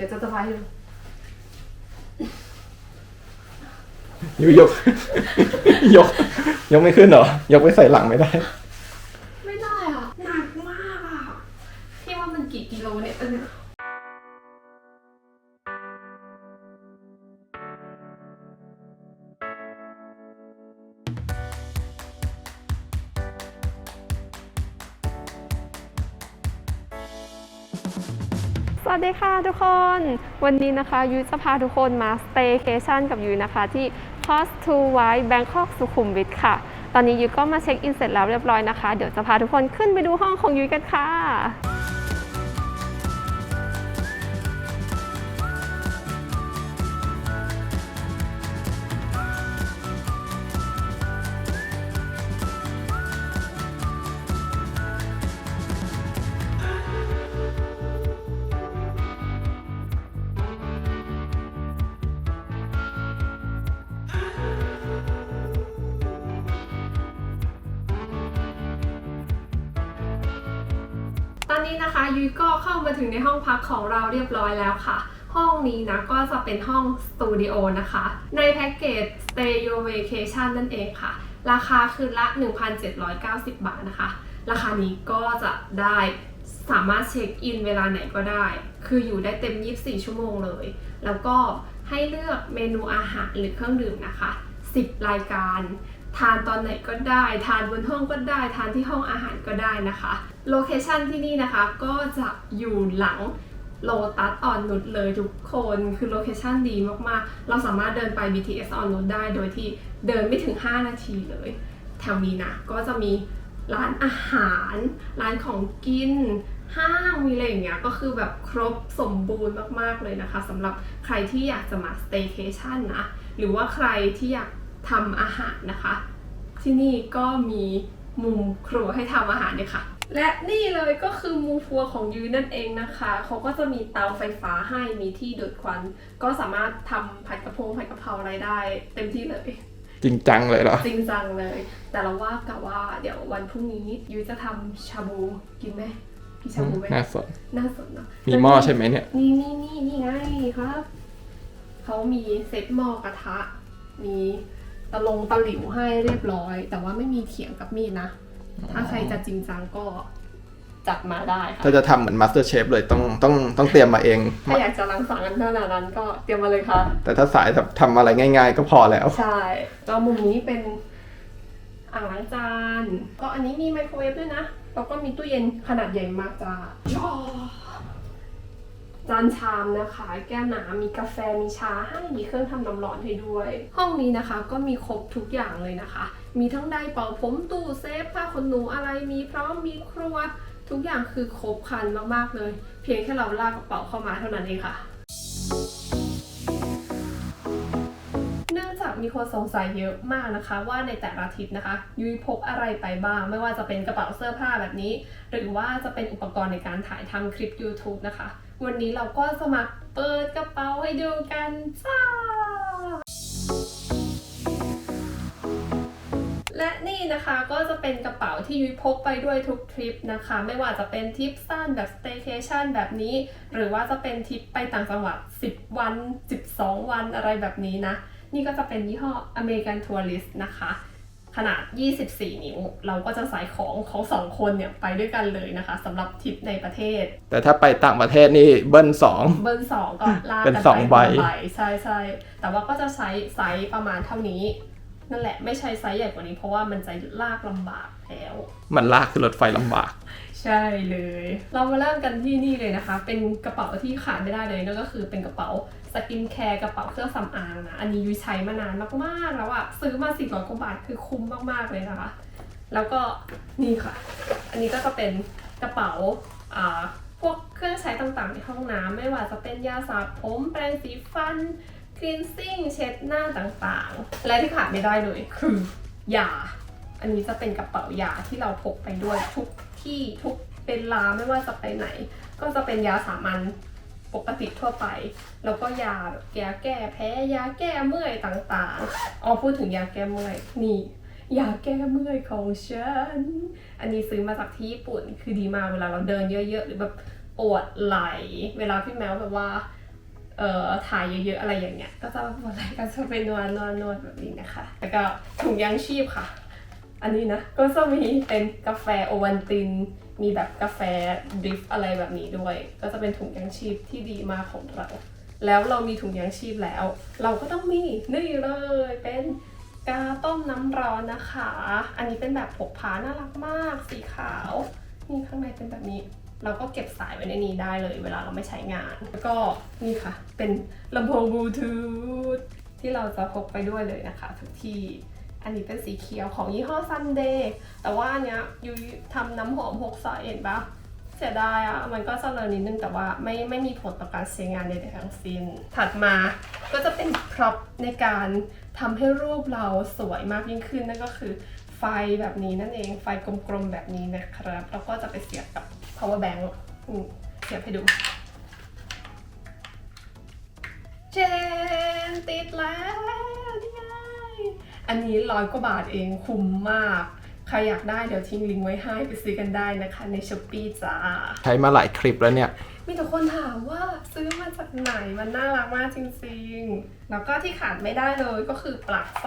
ดี๋ยวจะสะพายให้ดูยูยก ยก ยกไม่ขึ้นเหรอ ยกไปใส่หลังไม่ได้ สวัสดีค่ะทุกคน วันนี้นะคะยุ้ยจะพาทุกคนมาสเตทแคชชั่นกับยุ้ยนะคะที่ Cost to White Bangkok สุขุมวิทค่ะ ตอนนี้ยุ้ยก็มาเช็คอินเสร็จแล้วเรียบร้อยนะคะ เดี๋ยวจะพาทุกคนขึ้นไปดูห้องของยุ้ยกันค่ะ ในห้องพักของเราเรียบร้อยแล้วค่ะ ห้องนี้นะก็จะเป็นห้องสตูดิโอนะคะ ในแพ็กเกจ Stay Your Vacation นั่นเองค่ะ ราคาคืนละ 1,790 บาทนะคะ ราคานี้ก็จะได้สามารถเช็คอินเวลาไหนก็ได้ คืออยู่ได้เต็ม 24 ชั่วโมงเลย แล้วก็ให้เลือกเมนูอาหารหรือเครื่องดื่มนะคะ 10 รายการ ทานตอนไหนก็ได้ ทานบนห้องก็ได้ ทานที่ห้องอาหารก็ได้นะคะ โลเคชันที่นี่นะคะก็จะอยู่หลังโลตัสออนนุชเลยทุกคนคือโลเคชันดีมากๆ เราสามารถเดินไป BTS ออนนุชได้โดยที่เดินไม่ถึง 5 นาทีเลย แถวนี้นะก็จะมีร้านอาหาร ร้านของกิน ห้างมีอะไรอย่างเงี้ยก็คือแบบครบสมบูรณ์มากๆเลยนะคะสำหรับใครที่อยากจะมา staycation นะ หรือว่าใครที่อยากทำอาหารนะคะ ที่นี่ก็มีมุมครัวให้ทำอาหารด้วยค่ะ และนี่เลยก็คือมุมครัวของยูนั่นเองนะคะ เขาก็จะมีเตาไฟฟ้าให้มีที่ดูดควัน ก็สามารถทำผัดกะเพราผัดกะเพราอะไรได้ เต็มที่เลย จริงจังเลยเหรอ จริงจังเลย แต่เราว่ากะว่าเดี๋ยววันพรุ่งนี้ยูจะทำชาบูกินไหมพี่ชาบูไหมน่าสนน่าสนเนาะมีหม้อใช่ไหมเนี่ย นี่นี่นี่นี่ไงครับ เขามีเซ็ตหม้อกระทะ มีตะลงตะหลิวให้เรียบร้อย แต่ว่าไม่มีเขียงกับมีดนะ ถ้าใครจะจริงจังก็จัดมาได้ค่ะ ถ้าจะทำเหมือนมาสเตอร์เชฟเลยต้องต้องต้องเตรียมมาเอง ถ้าอยากจะรังสรรค์ขนาดนั้นก็เตรียมมาเลยค่ะ แต่ถ้าสายแบบทำอะไรง่าย ๆ ก็พอแล้ว ใช่ก็มุมนี้เป็นอ่างล้างจาน ก็อันนี้มีไมโครเวฟด้วยนะ แล้วก็มีตู้เย็นขนาดใหญ่มากจ้าย่อจานชามนะคะ แก้วน้ำมีกาแฟมีชาให้มีเครื่องทำน้ำร้อนให้ด้วย ห้องนี้นะคะ ก็มีครบทุกอย่างเลยนะคะ มีทั้งไดเป่าผมตู้เซฟผ้าขนหนูอะไรมีพร้อมมีครัว ทุกอย่างคือครบครันมากๆเลย เพียงแค่เราลากกระเป๋าเข้ามาเท่านั้นเองค่ะเนื่องจากมีคนสงสัยเยอะมากนะคะ ว่าในแต่ละอาทิตย์นะคะ ยุ้ยพกอะไรไปบ้าง ไม่ว่าจะเป็นกระเป๋าเสื้อผ้าแบบนี้ หรือว่าจะเป็นอุปกรณ์ในการถ่ายทำคลิป YouTube นะคะ วันนี้เราก็จะมาเปิดกระเป๋าให้ดูกันจ้า นี่นะคะก็จะเป็นกระเป๋าที่ยุ้ยพกไปด้วยทุกทริปนะคะ ไม่ว่าจะเป็นทริปสั้นแบบ staycation แบบนี้ หรือว่าจะเป็นทริปไปต่างจังหวัด 10 วัน 12 วันอะไรแบบนี้นะ นี่ก็จะเป็นยี่ห้อ American Tourist นะคะ ขนาด 24 นิ้ว เราก็จะใส่ของของสองคนเนี่ยไปด้วยกันเลยนะคะสำหรับทริปในประเทศ แต่ถ้าไปต่างประเทศนี่เบิ้ลสองเบอร์สองก็ลากเป็นกันสองใบคนละใช่ใช่แต่ว่าก็จะใช้ไซส์ประมาณเท่านี้ นั่นแหละไม่ใช่ไซส์ใหญ่กว่านี้เพราะว่ามันจะลากลำบากแล้ว มันลากขึ้นรถไฟลำบาก ใช่เลย เรามาเริ่มกันที่นี่เลยนะคะ เป็นกระเป๋าที่ขาดไม่ได้เลยนั่นก็คือเป็นกระเป๋าสกินแคร์กระเป๋าเครื่องสำอางนะอันนี้ยุ้ยใช้มานานมากๆแล้วอะซื้อมาสี่ร้อยกว่าบาทคือคุ้มมากๆเลยนะคะ แล้วก็นี่ค่ะ อันนี้ก็จะเป็นกระเป๋าอ่าพวกเครื่องใช้ต่างๆในห้องน้ำไม่ว่าจะเป็นยาสระผมแปรงสีฟัน คลีนซิ่งเช็ดหน้าต่างๆ และที่ขาดไม่ได้เลยคือยา อันนี้จะเป็นกระเป๋ายาที่เราพกไปด้วยทุกที่ทุกเป็นลาไม่ว่าจะไปไหน ก็จะเป็นยาสามัญปกติทั่วไป แล้วก็ยาแบบยาแก้แพ้ยาแก้เมื่อยต่างๆอ๋อพูดถึงยาแก้เมื่อยนี่ยาแก้เมื่อยของฉัน อันนี้ซื้อมาจากที่ญี่ปุ่น คือดีมากเวลาเราเดินเยอะๆ หรือแบบปวดไหล่ เวลาพี่แมวแบบว่า เอ่อถ่ายเยอะๆอะไรอย่างเงี้ย ก็จะหมดอะไรก็จะเป็นนวดนวดนวดแบบนี้นะคะ แล้วก็ถุงยางชีพค่ะ อันนี้นะ ก็จะมีเป็นกาแฟโอวันติน มีแบบกาแฟดริฟอะไรแบบนี้ด้วย ก็จะเป็นถุงยางชีพที่ดีมากของเรา แล้วเรามีถุงยางชีพแล้ว เราก็ต้องมีนี่เลยเป็นกาต้มน้ำร้อนนะคะ อันนี้เป็นแบบพกพาน่ารักมาก สีขาว นี่ข้างในเป็นแบบนี้ เราก็เก็บสายไว้ในนี้ได้เลย เวลาเราไม่ใช้งาน แล้วก็นี่ค่ะ เป็นลำโพงบลูทูธที่เราจะพกไปด้วยเลยนะคะ ทุกที่ อันนี้เป็นสีเขียวของยี่ห้อ Sunday แต่ว่าอันเนี้ยยูทำน้ำหอมหกสายเห็นปะเสียดายอะ่ะ มันก็เจริญนิดนึงแต่ว่าไม่ไม่มีผลต่อการใช้งานใดๆทั้งสิ้น ถัดมาก็จะเป็นพร็อพในการทำให้รูปเราสวยมากยิ่งขึ้นนั่นก็คือ ไฟแบบนี้นั่นเองไฟกลมๆแบบนี้นะครับ แล้วก็จะไปเสียบกับ power bank อืมเสียบให้ดู เจนติดแล้วนี่ไงอันนี้ร้อยกว่าบาทเองคุ้มมาก ใครอยากได้เดี๋ยวทิ้งลิงก์ไว้ให้ไปซื้อกันได้นะคะในช้อปปี้จ้า ใช้มาหลายคลิปแล้วเนี่ย มีแต่คนถามว่าซื้อมาจากไหนมันน่ารักมากจริงๆ แล้วก็ที่ขาดไม่ได้เลยก็คือปลั๊กไฟ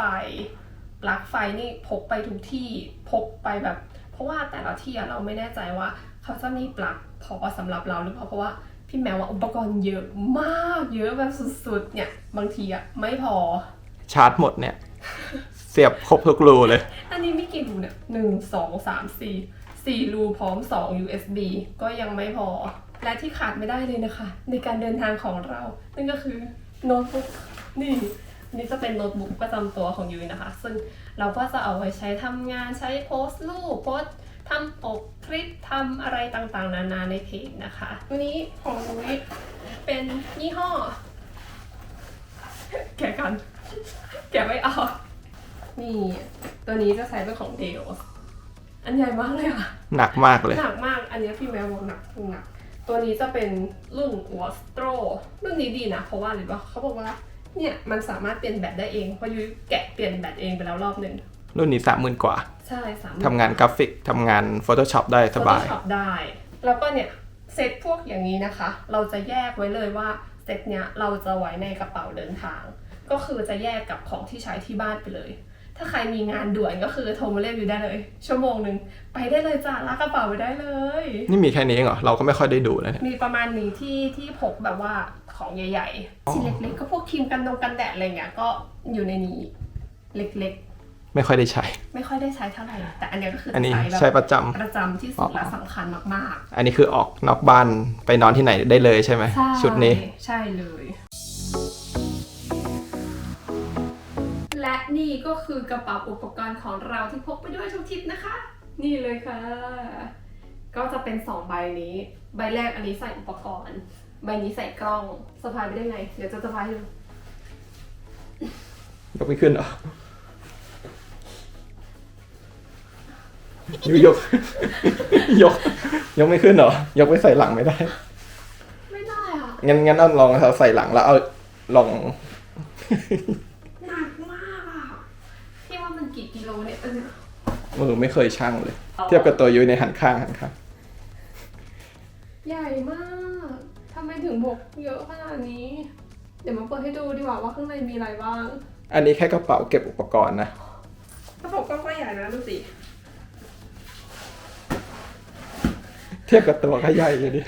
ปลั๊กไฟนี่พกไปทุกที่พกไปแบบ เพราะว่าแต่ละที่อะเราไม่แน่ใจว่า เขาจะมีปลั๊กพอสำหรับเราหรือเปล่าเพราะว่าพี่แมวว่าอุปกรณ์เยอะมากเยอะแบบสุดๆ เนี่ย บางทีอะไม่พอ ชาร์จหมดเนี่ย เสียบครบทุกรูเลย อันนี้มีกี่รูเนี่ยหนึ่งสองสามสี่สี่รูพร้อมสอง USB ก็ยังไม่พอ และที่ขาดไม่ได้เลยนะคะ ในการเดินทางของเรา นั่นก็คือโน้ตบุ๊กนี่อั นนี่จะเป็นโน้ตบุ๊กประจำตัวของยุ้ยนะคะ ซึ่งเราก็จะเอาไว้ใช้ทำงานใช้โพสต์รูปโพสต์ทำปกคลิปทำอะไรต่างๆ นานาในเพจนะคะวันนี้ของยุ้ยเป็นยี่ห้อ แกะกัน แกะไม่ออกนี่ ตัวนี้จะใช้เป็นของเดลอันใหญ่มากเลยอะหนักมากเลย หนักมาก อันนี้พี่แมวบอกหนักหนัก ตัวนี้จะเป็นรุ่น w a s t r o รุ่นนี้ดีนะ เพราะว่าอะไรปะเขาบอกว่า เนี่ยมันสามารถเปลี่ยนแบตได้เองเพราะยุ้ยแกะเปลี่ยนแบตเองไปแล้วรอบหนึ่งรุ่นนี้สามหมื่นกว่า ใช่สามทำงานกราฟิกทำงาน Photoshop ได้สบายขับได้ แล้วก็เนี่ยเซตพวกอย่างนี้นะคะ เราจะแยกไว้เลยว่าเซตเนี้ยเราจะไว้ในกระเป๋าเดินทาง ก็คือจะแยกกับของที่ใช้ที่บ้านไปเลย ถ้าใครมีงานด่วนก็คือโทรมาเรียกอยู่ได้เลย ชั่วโมงหนึ่งไปได้เลยจ้าลากกระเป๋าไปได้เลย นี่มีแค่นี้เองเหรอ เราก็ไม่ค่อยได้ดูนะเนี่ยมีประมาณนี้ที่ที่พกแบบว่าของใหญ่อ๋อๆชิ้นเล็กๆก็พวกครีมกันดงกันแดดอะไรเงี้ยก็อยู่ในนี้เล็กไม่ค่อยได้ใช้ๆไม่ค่อยได้ใช้เท่าไหร่ แต่อันเนี้ยก็คืออันนี้ใช้แบบใช้ประจำประจำที่สุดและสำคัญมากอันนี้คือออกนอกบ้านไปนอนที่ไหนได้เลยใช่ไหมๆใช่ชุดนี้ ใช่เลย นี่ก็คือกระเป๋าอุปกรณ์ของเราที่พกไปด้วยทุกทริปนะคะ นี่เลยค่ะ ก็จะเป็นสองใบนี้ ใบแรกอันนี้ใส่อุปกรณ์ ใบนี้ใส่กล้องสะพายไปได้ไง เดี๋ยวจะสะพายให้ดูยกไม่ขึ้นเหรอยกยก ยก ยกไม่ขึ้นเหรอ ยกไปใส่หลังไม่ได้ ไม่ได้อะ งั้นงั้นเอาลองเอาใส่หลังแล้วเอาลอง หนักมากอะ พี่ว่ามันกี่กิโลเนี่ยเออ มือไม่เคยชั่งเลย เทียบกับตัวยุ้ยในหันข้างหันข้างใหญ่มากทำไมถึงบกเยอะขนาดนี้ เดี๋ยวมาเปิดให้ดูดีกว่าว่าข้างในมีอะไรบ้าง อันนี้แค่กระเป๋าเก็บอุปกรณ์นะกระเป๋าก็ใหญ่นะดูสิเทียบกับตัวก็ใหญ่เลยดิ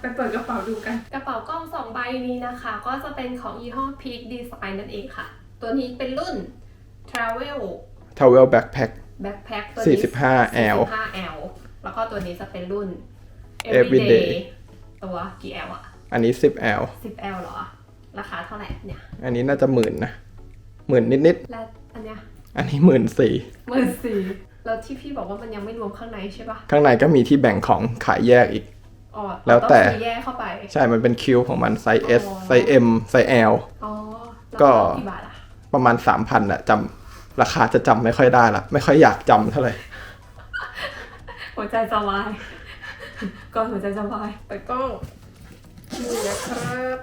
ไปเปิดกระเป๋าดูกัน กระเป๋ากล้องสองใบนี้นะคะ ก็จะเป็นของยี่ห้อ Peak Design นั่นเองค่ะ ตัวนี้เป็นรุ่น Travel Travel Backpack Backpack ตัวนี้ 45L 45L แล้วก็ตัวนี้จะเป็นรุ่น Everyday ตัวกี่ L อะอันนี้ 10L 10L เหรอ ราคาเท่าไหร่เนี่ย อันนี้น่าจะหมื่นนะหมื่นนิดและอันเนี้ยๆอันนี้หมื่นสี่หมื่นสี่แล้วที่พี่บอกว่ามันยังไม่รวมข้างในใช่ปะข้างในก็มีที่แบ่งของขายแยกอีก อ๋อแล้วแต่ ต้องซื้อแยกเข้าไปใช่มันเป็นคิวของมันไซส์ S อ๋อไซส์ M ไซส์ L อ๋อแล้วก็กี่บาทอะ ประมาณ3,000อะจำราคาจะจำไม่ค่อยได้ละไม่ค่อยอยากจำเท่าไหร่หัวใจจะวายก่อนหัวใจจะวายแต่ก็นี่นะครับ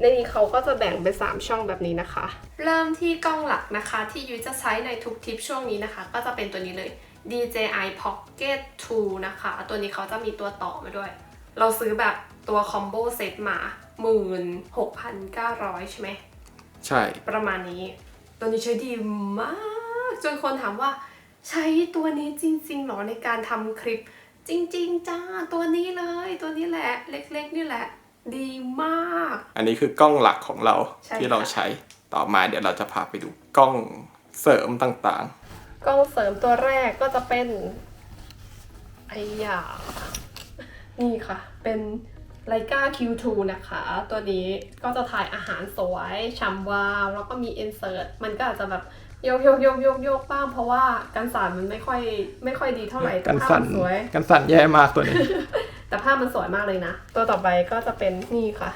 ในนี้เขาก็จะแบ่งเป็น3ช่องแบบนี้นะคะ เริ่มที่กล้องหลักนะคะ ที่ยุ้ยจะใช้ในทุกทริปช่วงนี้นะคะ ก็จะเป็นตัวนี้เลย DJI Pocket 2 นะคะ ตัวนี้เขาจะมีตัวต่อมาด้วย เราซื้อแบบตัวคอมโบเซตมาหมื่นหกพันเก้าร้อยใช่ไหม ใช่ ประมาณนี้ ตัวนี้ใช้ดีมาก จนคนถามว่า ใช้ตัวนี้จริงๆหรอในการทำคลิป จริง ๆ จ้า ตัวนี้เลย ตัวนี้แหละ เล็กๆ นี่แหละ ดีมาก อันนี้คือกล้องหลักของเราใช่ที่เราค่ะใช้ต่อมาเดี๋ยวเราจะพาไปดูกล้องเสริมต่างกล้องเสริมตัวแรกก็จะเป็นไอ้ยานี่ค่ะ เป็น ไลกา Q2 นะคะ ตัวนี้ก็จะถ่ายอาหารสวยฉ่ำวาว แล้วก็มี insert มันก็อาจจะแบบโยกโยกโยกโยกโยกบ้างเพราะว่าการสั่นมันไม่ค่อยไม่ค่อยดีเท่าไหร่แต่กันภาพสั่นมันสวย กันสั่นแย่มากตัวนี้ แต่ภาพมันสวยมากเลยนะ ตัวต่อไปก็จะเป็นนี่ค่ะ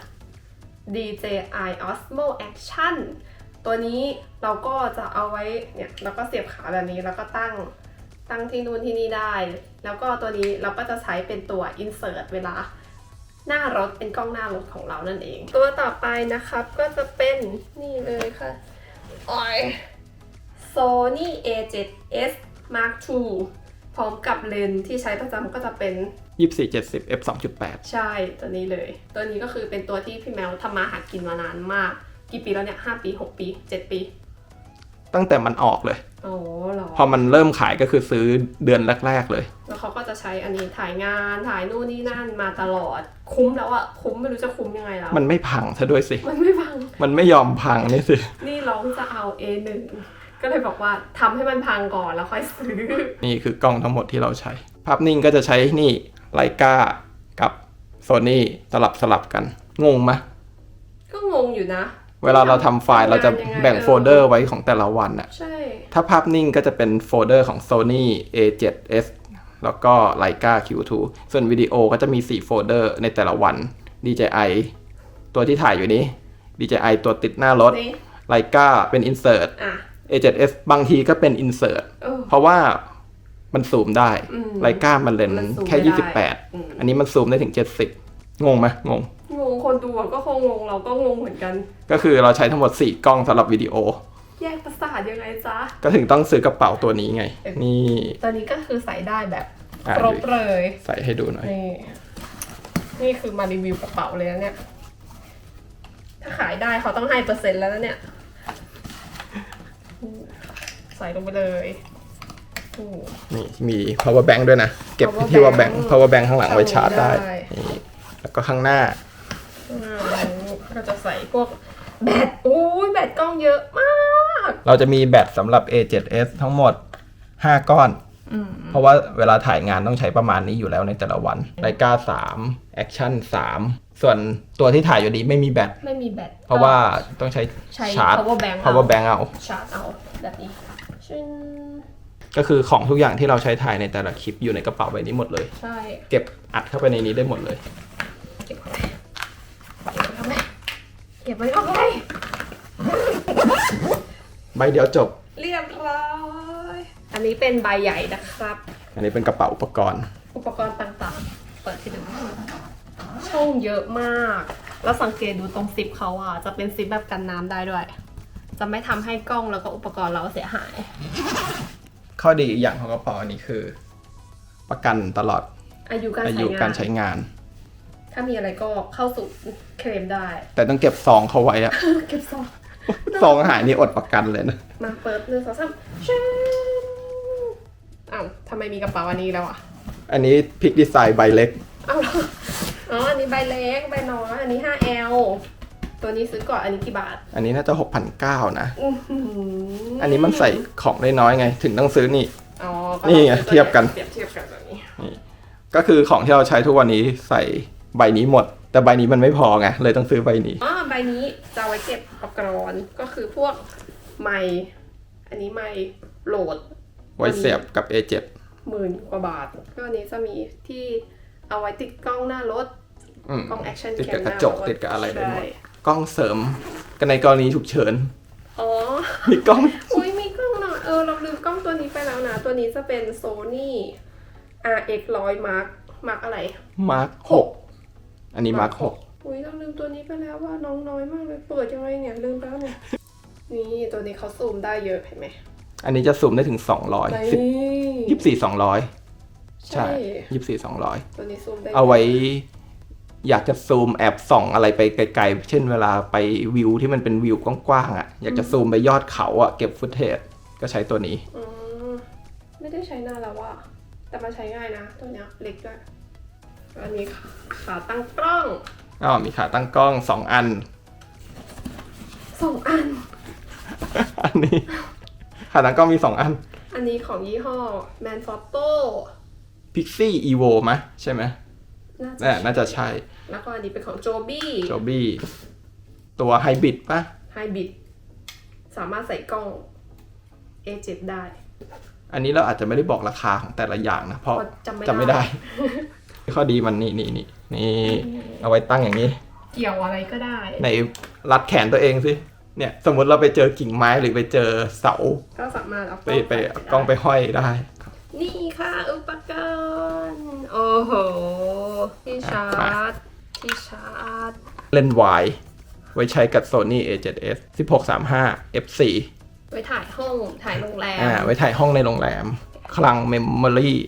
DJI Osmo Action ตัวนี้เราก็จะเอาไว้เนี่ยเราก็เสียบขาแบบนี้แล้วก็ตั้งตั้งที่นู่นที่นี่ได้ แล้วก็ตัวนี้เราก็จะใช้เป็นตัว insert เวลา หน้ารถเป็นกล้องหน้ารถของเรานั่นเอง ตัวต่อไปนะครับก็จะเป็นนี่เลยค่ะออย Sony A7S Mark II พร้อมกับเลนส์ที่ใช้ประจำก็จะเป็น 2470 f 2.8 ใช่ตัวนี้เลย ตัวนี้ก็คือเป็นตัวที่พี่แมวทำมาหากินมานานมาก กี่ปีแล้วเนี่ยห้าปีหกปีเจ็ดปี ตั้งแต่มันออกเลยโอ้เหรอพอมันเริ่มขายก็คือซื้อเดือนแรก ๆ เลย แล้วเขาก็จะใช้อันนี้ถ่ายงานถ่ายนู่นนี่นั่นมาตลอด คุ้มแล้วอะคุ้มไม่รู้จะคุ้มยังไงแล้ว มันไม่พังซะด้วยสิ มันไม่พัง มันไม่ยอมพังนี่สิ นี่ร้องจะเอา A1 ก็เลยบอกว่าทำให้มันพังก่อนแล้วค่อยซื้อ นี่คือกล้องทั้งหมดที่เราใช้ ภาพนิ่งก็จะใช้นี่ไลกากับโซนี่สลับสลับกัน งงไหมก็งงอยู่นะ เวลาเราทำไฟล์เราจะแบ่งโฟลเดอร์ไว้ของแต่ละวันอะใช่ ถ้าภาพนิ่งก็จะเป็นโฟลเดอร์ของ Sony A7S แล้วก็ Leica Q2 ส่วนวิดีโอก็จะมี 4 โฟลเดอร์ในแต่ละวัน DJI ตัวที่ถ่ายอยู่นี้ DJI ตัวติดหน้ารถนี่ Leica เป็น Insert อะ A7S บางทีก็เป็น Insert เออเพราะว่ามันซูมได้อืม Leica มันเลนมันซูมแค่ไม่ได้อืม28 อันนี้มันซูมได้ถึง 70 งงไหมงงงง คนดูอะก็คงงงเราก็งงเหมือนกัน ก็คือเราใช้ทั้งหมด 4 กล้องสำหรับวิดีโอ แยกประสาทยังไงจ๊ะ ก็ถึงต้องซื้อกระเป๋าตัวนี้ไง นี่ตัวนี้ก็คือใส่ได้แบบอะครบเลย ใส่ให้ดูหน่อย นี่ นี่คือมารีวิวกระเป๋าเลยนะเนี่ย ถ้าขายได้เขาต้องให้เปอร์เซ็นต์แล้วนะเนี่ย ใส่ลงไปเลยโอ้นี่มี power bank ด้วยนะ เก็บ power ที่ว่า bank bank power bank ข้างหลังไว้ชาร์จได้ได้ นี่ แล้วก็ข้างหน้า อ่าก็จะใส่พวกแบตโอ้ยแบตกล้องเยอะมาก เราจะมีแบตสำหรับ A7S ทั้งหมด 5 ก้อน เพราะว่าเวลาถ่ายงานต้องใช้ประมาณนี้อยู่แล้วในแต่ละวันไ i กา3 Action 3 ส่วนตัวที่ถ่ายอยู่ดีไม่มีแบต ไม่มีแบต เพราะว่าต้องใช้ใช้ ชาร์จ power bank เอา power bank เอา ชาร์จเอาแบบนี้ชินก็คือของทุกอย่างที่เราใช้ถ่ายในแต่ละคลิปอยู่ในกระเป๋าใบนี้หมดเลย ใช่ เก็บอัดเข้าไปในนี้ได้หมดเลย เก็บไว้เก็บไว้ทำไม เก็บไว้ทำไมใบเดียวจบ เรียบร้อย อันนี้เป็นใบใหญ่นะครับ อันนี้เป็นกระเป๋าอุปกรณ์ อุปกรณ์ต่างๆ เปิดให้ดูช่องเยอะมาก แล้วสังเกตดูตรงซิปเขาอะ จะเป็นซิปแบบกันน้ำได้ด้วย จะไม่ทำให้กล้องแล้วก็อุปกรณ์เราเสียหาย ข้อดีอีกอย่างของกระเป๋าอันนี้คือ ประกันตลอดอายุการอาใช้ยุงานการใช้งาน ถ้ามีอะไรก็เข้าสู่เคลมได้ แต่ต้องเก็บซองเขาไว้อะ เก็บซอง ซองหายนี่อดประกันเลยนะ มาเปิดหนึ่งสองสามชินอ้าวทำไมมีกระเป๋าอันนี้แล้วอะ อันนี้พิกดีไซน์ใบเล็ก อ้าวเหรออ๋อ อันนี้ใบเล็ก ใบน้อย อันนี้ 5L ตัวนี้ซื้อก่อน อันนี้กี่บาท อันนี้น่าจะ6,900นะ อื้อหืออันนี้มันใส่ของได้น้อยไง ถึงต้องซื้อนี่ อ๋อนี่ไงเทียบกัน เปรียบเทียบกันแบบนี้ก็คือของที่เราใช้ทุกวันนี้ใส่ ใบนี้หมด แต่ใบนี้มันไม่พอไงเลยต้องซื้อใบนี้อ๋อใบนี้จะเอาไว้เก็บอุปกรณ์ก็คือพวกไมค์อันนี้ไมค์โหลดไว้เสียบกับ A7 หมื่นกว่าบาท ก็อันนี้จะมีที่เอาไว้ติดกล้องหน้ารถ อืมกล้องแอคชั่นติดแคกับมกระจกติดกับอะไรได้หมดใช่กล้องเสริมกันในกรณีฉุกเฉินอ๋อ มีกล้อง อุ้ยมีกล้องหน่อยเออเราลืมกล้องตัวนี้ไปแล้วนะ ตัวนี้จะเป็น Sony RX 100 Mark Mark อะไร Mark 6 อันนี้ Mark 6อุ้ยเราลืมตัวนี้ไปแล้วว่าน้องน้อยมากเลยเปิดยังไงเนี่ยลืมไปแล้วเนี่ยนี่ตัวนี้เขาซูมได้เยอะเห็นไหมอันนี้จะซูมได้ถึง200 10นี่24 200ใช่ใช่24 200ตัวนี้ซูมได้เอาไว้ อยากจะซูมแอบส่องอะไรไปไกลๆ เช่นเวลาไปวิวที่มันเป็นวิวกว้างๆอะ อยากจะซูมไปยอดเขาอะเก็บฟุตเทจก็ใช้ตัวนี้อืมไม่ได้ใช้นานแล้วว่าแต่มันใช้ง่ายนะ ตัวเนี้ยเล็กด้วย อันนี้ขาตั้งกล้องก็มีขาตั้งกล้อง2อัน สองอัน อันนี้ ขาตั้งกล้องมี2อัน อันนี้ของยี่ห้อ Man Photo Pixie Evo มะใช่ไหมน่าจะน่าน่าจะใช่ แล้วก็อันนี้เป็นของ Joby Joby ตัวไฮบริดปะ Hybrid สามารถใส่กล้อง A7 ได้ อันนี้เราอาจจะไม่ได้บอกราคาของแต่ละอย่างนะ เพราะเพราะจำไม่จำไม่ได้ได้ ข้อดีมันนี่นี่นี่นี่เอาไว้ตั้งอย่างนี้ เกี่ยวอะไรก็ได้ในรัดแขนตัวเองสิเนี่ยสมมติเราไปเจอกิ่งไม้หรือไปเจอเสา ก็สามารถเอาไปไปเอากล้องไปห้อยได้ นี่ค่ะอุปกรณ์โอ้โหที่ชาร์จที่ชาร์จเล่นส์วายไว้ใช้กับ Sony A7S 1635 F4 ไว้ถ่ายห้องถ่ายโรงแรมอ่าไว้ถ่ายห้องในโรงแรม คลังเมมโมรี่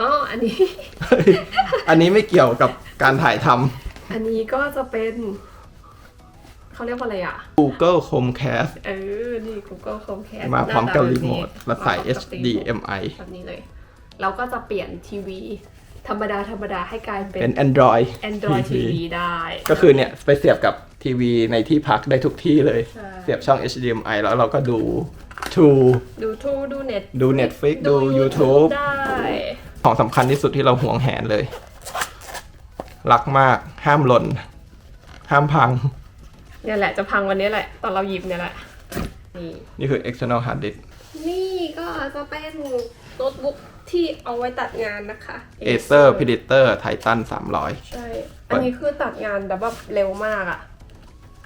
อ๋ออันนี้ อันนี้ไม่เกี่ยวกับการถ่ายทอันนี้ก็จะเป็น เขาเรียกว่าอะไรอะำ Google Chromecast เออ นี่ Google Chromecast มาพร้อมกับหน้าตารีโมทแบบนี้และสายมาพร้อมกับรีโมท HDMI แบบนี้เลย เราก็จะเปลี่ยนทีวี ธรรมดา ธรรมดาให้กลายเป็นเป็น Android Android TV ได้ก็คือเนี่ย ไปเสียบกับทีวีในที่พักได้ทุกที่เลยใช่เสียบช่อง HDMI แล้วเราก็ดู True ดูทูดูเน็ตดู Netflix ดู YouTube ได้ ของสำคัญที่สุดที่เราห่วงแหนเลย รักมากห้ามหล่น ห้ามพัง เนี่ยแหละจะพังวันนี้แหละ ตอนเราหยิบเนี่ยแหละ นี่ นี่คือ external hard disk นี่ก็จะเป็นโน้ตบุ๊กที่เอาไว้ตัดงานนะคะ Acer Predator Titan 300 ใช่ อันนี้คือตัดงานแบบว่าเร็วมากอะ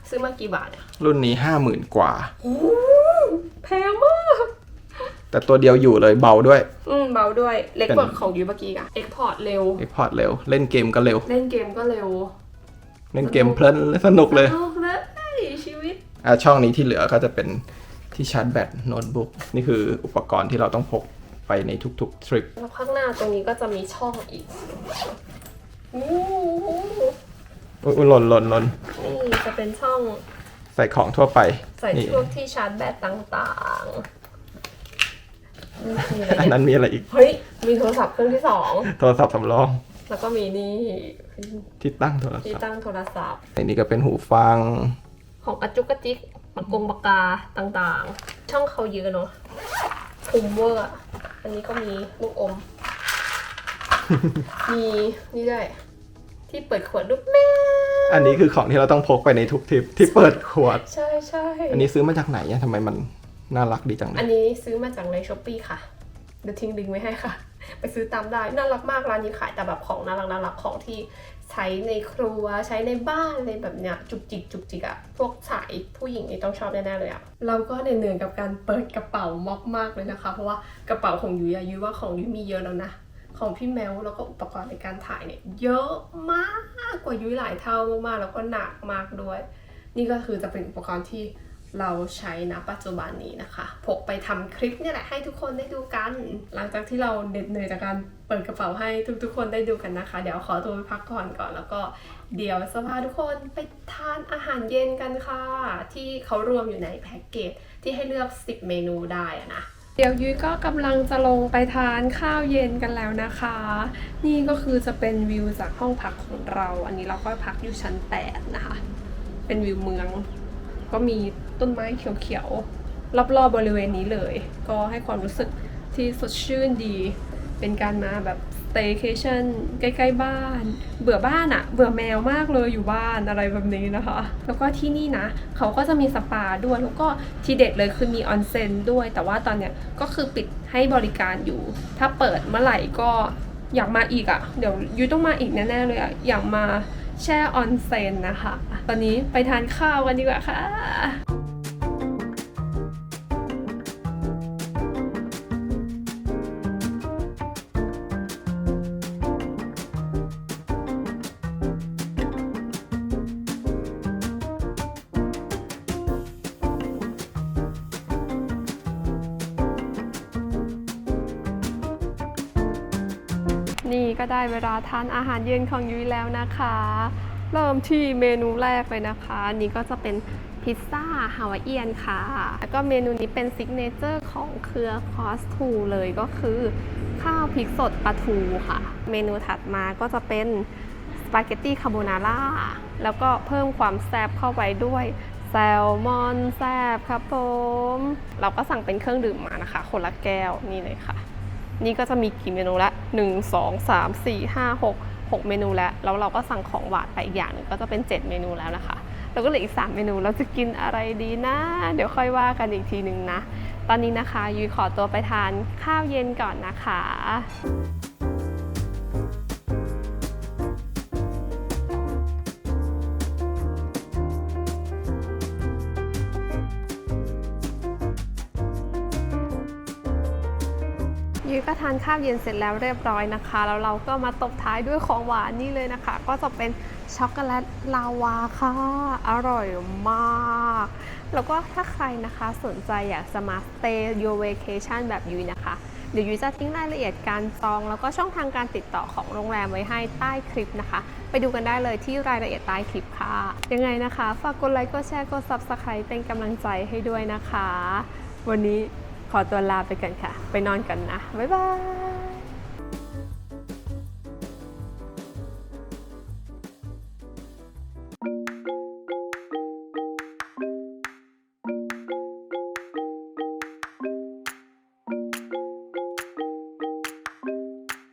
ซื้อมากี่บาทอะรุ่นนี้ 50,000 กว่าโอ้แพงมาก แต่ตัวเดียวอยู่เลยเบาด้วย อืมเบาด้วยเล็กกว่าเป็นของยูเมื่อกี้อะเอ็กพอร์ตเร็ว export เร็ว เล่นเกมก็เร็ว เล่นเกมก็เร็ว เล่นเกมเพลินสนุกเลยสนุกเลยชีวิตอะช่องนี้ที่เหลือก็จะเป็นที่ชาร์จแบตโน้ตบุ๊กนี่คืออุปกรณ์ที่เราต้องพกไปในทุกๆทริปแล้วข้างหน้าตรงนี้ก็จะมีช่องอีกอู้หูอุ๊ยหล่นหล่นหล่นนี่จะเป็นช่องใส่ของทั่วไป ใส่นี่พวกที่ชาร์จแบตต่างๆนี่คื ออะไรอันเนี่ยนั้นมีอะไรอีก เฮ้ย มีโทรศัพท์เครื่องที่สอง โทรศัพท์สำรอง แล้วก็มีนี่ที่ตั้งโทรศัที่พท์ตั้งโทรศัพท์ อันนี้ก็เป็นหูฟัง ของอจุกกระจิกปากกงปากกาต่างๆ ช่องเขาเยอะเนาะคุมเวอร์อะอันนี้ก็มีลูกอม มีนี่ด้วยที่เปิดขวดลูกแม่ อันนี้คือของที่เราต้องพกไปในทุกทริปที่เปิดขวด ใช่ใช่อันนี้ซื้อมาจากไหนอะทำไมมัน น่ารักดีจังเลยอันนี้ซื้อมาจากในช้อปปีค่ะเดี๋ยวทิ้งลิงก์ไว้ให้ค่ะ ไปซื้อตามได้น่ารักมากร้านนี้ขายแต่แบบของน่ารักน่ารักของที่ใช้ในครัวใช้ในบ้านอะไรแบบเนี้ยจุกจิกจุกจิกอะพวกสายผู้หญิงนี่ต้องชอบแน่ๆเลยอะเราก็เหนื่อยๆกับการเปิดกระเป๋ามากเลยนะคะ เพราะว่ากระเป๋าของยุ้ยยุ้ยว่าของยุ้ยมีเยอะแล้วนะของพี่แมวแล้วก็อุปกรณ์ในการถ่ายเนี่ยเยอะมากกว่ายุ้ยหลายเท่ามากๆแล้วก็หนักมากด้วย นี่ก็คือจะเป็นอุปกรณ์ที่ เราใช้นะปัจจุบันนี้นะคะ พกไปทำคลิปเนี่ยแหละให้ทุกคนได้ดูกัน หลังจากที่เราเหน็ดเหนื่อยจากการเปิดกระเป๋าให้ทุกๆ คนได้ดูกันนะคะ เดี๋ยวขอตัวไปพักก่อนก่อนแล้วก็เดี๋ยวจะพาทุกคนไปทานอาหารเย็นกันค่ะ ที่เขารวมอยู่ในแพ็กเกจที่ให้เลือก 10 เมนูได้อะนะเดี๋ยวยุ้ยก็กำลังจะลงไปทานข้าวเย็นกันแล้วนะคะ นี่ก็คือจะเป็นวิวจากห้องพักของเรา อันนี้เราก็พักอยู่ชั้น 8 นะคะ เป็นวิวเมือง ก็มีต้นไม้เขียวๆรอบๆบบริเวณนี้เลย ก็ให้ความรู้สึกที่สดชื่นดี เป็นการมาแบบ staycation ใกล้ๆบ้าน เบื่อบ้านอะเบื่อแมวมากเลยอยู่บ้านอะไรแบบนี้นะคะ แล้วก็ที่นี่นะ เขาก็จะมีสปาด้วยแล้วก็ที่เด็ดเลยคือมีออนเซ็นด้วย แต่ว่าตอนเนี้ยก็คือปิดให้บริการอยู่ ถ้าเปิดเมื่อไหร่ก็อยากมาอีกอะเดี๋ยวยุ้ยต้องมาอีกแน่ๆเลยอะอยากมา แช่ออนเซนนะคะ ตอนนี้ไปทานข้าวกันดีกว่าค่ะ นี่ก็ได้เวลาทานอาหารเย็นของยุ้ยแล้วนะคะ เริ่มที่เมนูแรกเลยนะคะนนี้ก็จะเป็นพิซซ่าฮาวายเอียนค่ะ แล้วก็เมนูนี้เป็นซิกเนเจอร์ของเครือคอสทูเลยก็คือข้าวพริกสดปลาทูค่ะ เมนูถัดมาก็จะเป็นสปาเกตตี้คาโบนาร่า แล้วก็เพิ่มความแซ่บเข้าไปด้วยแซลมอนแซ่บครับผม เราก็สั่งเป็นเครื่องดื่มมานะคะ คนละแก้วนี่เลยค่ะ นี่ก็จะมีกี่เมนูละ1 2 3 4 5 6 6 เมนูแล้ว แล้วเราก็สั่งของหวานไปอีกอย่างหนึ่งก็จะเป็น 7 เมนูแล้วนะคะแล้วก็เหลืออีก 3 เมนูเราจะกินอะไรดีนะ เดี๋ยวค่อยว่ากันอีกทีหนึ่งนะ ตอนนี้นะคะยุ้ยขอตัวไปทานข้าวเย็นก่อนนะคะานข้าวเย็นเสร็จแล้วเรียบร้อยนะคะ แล้วเราก็มาตบท้ายด้วยของหวานนี่เลยนะคะ ก็จะเป็นช็อกโกแลตลาวาค่ะ อร่อยมาก แล้วก็ถ้าใครนะคะสนใจอยากจะมา stay your vacation แบบยุ้ยนะคะ เดี๋ยวยุ้ยจะทิ้งรายละเอียดการจอง แล้วก็ช่องทางการติดต่อของโรงแรมไว้ให้ใต้คลิปนะคะ ไปดูกันได้เลยที่รายละเอียดใต้คลิปค่ะ ยังไงนะคะ ฝากกดไลค์ กดแชร์ กด subscribe เป็นกำลังใจให้ด้วยนะคะ วันนี้ ขอตัวลาไปกันค่ะ ไปนอนกันนะ บ๊ายบาย